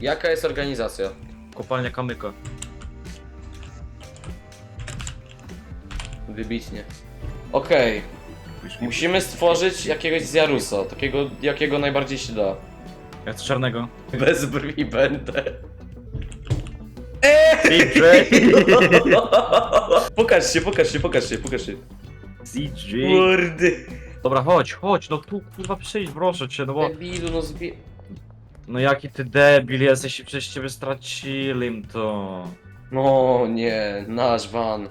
Jaka jest organizacja? Kopalnia kamyka. Wybitnie. Okej, musimy stworzyć jakiegoś Zjarusa, takiego jakiego najbardziej się da. Ja chcę czarnego. Bez brwi będę. CJ! pokaż się, pokaż się, pokaż się, pokaż się. CJ! Mordy. Dobra, chodź, chodź, no tu kurwa przyjdź, proszę cię, no bo... Debilu, no zbie... No jaki ty debil jesteś i przez ciebie stracili im to. No nie, nasz van.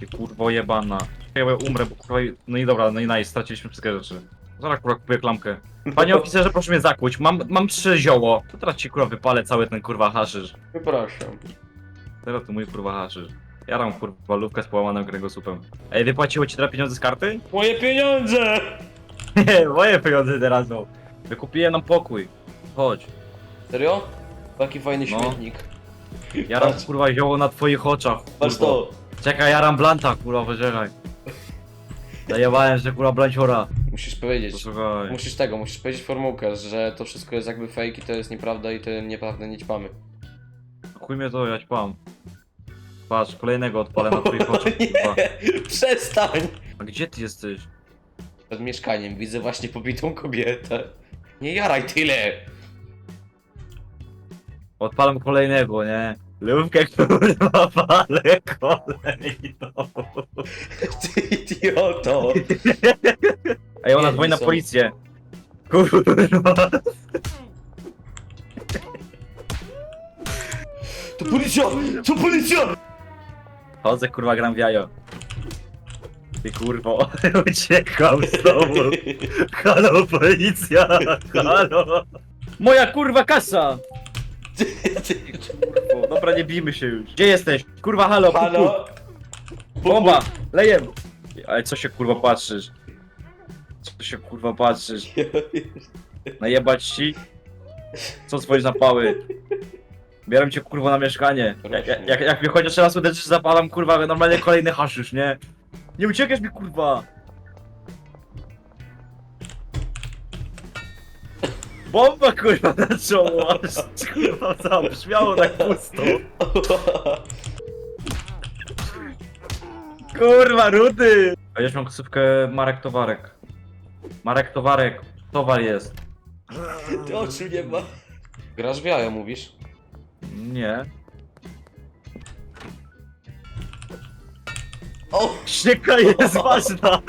Ty kurwo jebana. Ja umrę, bo kurwa... No i dobra, no i nice, straciliśmy wszystkie rzeczy. Zaraz kurwa kupuję klamkę. Panie oficerze, proszę mnie zakłuć, mam, mam trzy zioło. To teraz ci kurwa wypalę cały ten kurwa haszysz. Przepraszam. Teraz to mój kurwa haszysz. Ja mam kurwa lówkę z połamanym kręgosłupem. Ej, wypłaciło ci teraz pieniądze z karty? Moje pieniądze! Nie, moje pieniądze teraz są. Wykupiłem nam pokój. Chodź. Serio? Taki fajny No. śmietnik. Jaram Patrz. kurwa zioło na twoich oczach. Patrz to. Czekaj, jaram blanta, kurwa, poczekaj. Zajebałem, że kurwa blanciora. Musisz powiedzieć. Posłuchaj. Musisz tego, musisz powiedzieć formułkę, że to wszystko jest jakby fake i to jest nieprawda i to nieprawda nie ćpamy. Chuj mnie to, ja ćpam. Patrz, kolejnego odpalę na twoich oczach, kurwa. Przestań! A gdzie ty jesteś? Przed mieszkaniem widzę właśnie pobitą kobietę. Nie jaraj tyle! Odpalam kolejnego, nie? Lówkę, kurwa, palę kolejną. Ty idioto! Ej, ona Nie, dzwoni nie na są. policję. Kurwa. To policja! To policja! Chodzę, kurwa, gram w jajo. Ty kurwo, uciekam z domu. Halo, policja! Halo! Moja kurwa kasa! Kurwo, dobra, nie bijmy się już. Gdzie jesteś? Kurwa, halo, Halo? Halo? Bomba! Lejem! Ale co się kurwa patrzysz? Co się kurwa patrzysz? Najebać ci? Co dzwonisz na pały? Bieram cię kurwa na mieszkanie. Jak, jak, jak, jak mnie chociaż raz uderzysz, zapalam kurwa normalnie kolejny haszysz, nie? Nie uciekasz mi kurwa! Bomba kurwa na czoło, aż kurwa zabrzmiało tak pusto. Kurwa, rudy! A już mam ksywkę Marek Towarek. Marek Towarek, towar jest. Ty oczu nie ma. Grasz w jajo, mówisz? Nie. O! Ścieka jest ważna!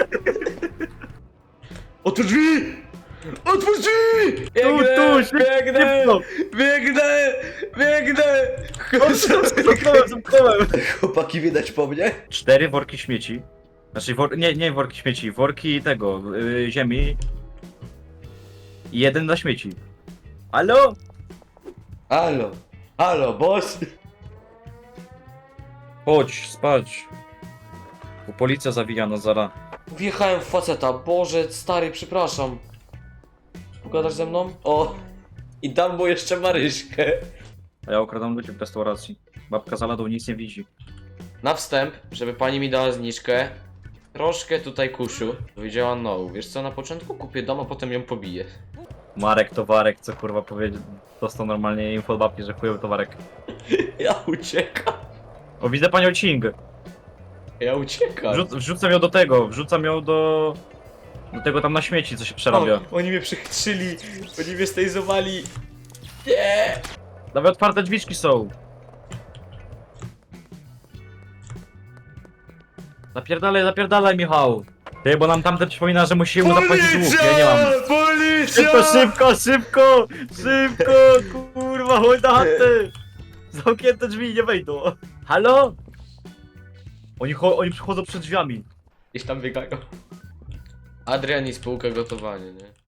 Otwórz drzwi! Otwórz drzwi! Tu, tu, szybko, biegnę! szybko! Biegnę! Biegnę! Zamknąłem, zamknąłem! Chłopaki widać po mnie? Cztery worki śmieci. Znaczy, wor... nie, nie worki śmieci, worki tego, yy, ziemi. I jeden dla śmieci. Halo? Halo! Halo, boss! Chodź, spać. Bo policja zawija nas zara. Wjechałem w faceta, Boże, stary, przepraszam. Pogadasz ze mną? O! I dam mu jeszcze Maryśkę. A ja okradam ludzi w restauracji. Babka za ladą nic nie widzi. Na wstęp, żeby pani mi dała zniżkę, troszkę tutaj kuszu. Powiedziała no, wiesz co, na początku kupię dom, a potem ją pobiję. Marek Towarek, co kurwa powiedział, dostał normalnie info od babki, że chujowy towarek. Ja uciekam. O, widzę panią Ching. Ja uciekam. Wrzuc, wrzucam ją do tego, wrzucam ją do... Do tego tam na śmieci, co się przerabia. O, oni mnie przechytrzyli, oni mnie stejzowali. Nie! Nawet otwarte drzwiczki są. Zapierdalaj, zapierdalaj, Michał. Ty, bo nam tamten przypomina, że musimy mu zapłacić dług, ja nie mam. Policja! Szybko, szybko, szybko! Szybko! Kurwa, chodź na chatę! Zamknięte drzwi, nie wejdą. Halo? Oni, cho- oni przychodzą przed drzwiami. Gdzieś tam biegają. Adrian i spółka gotowania, nie?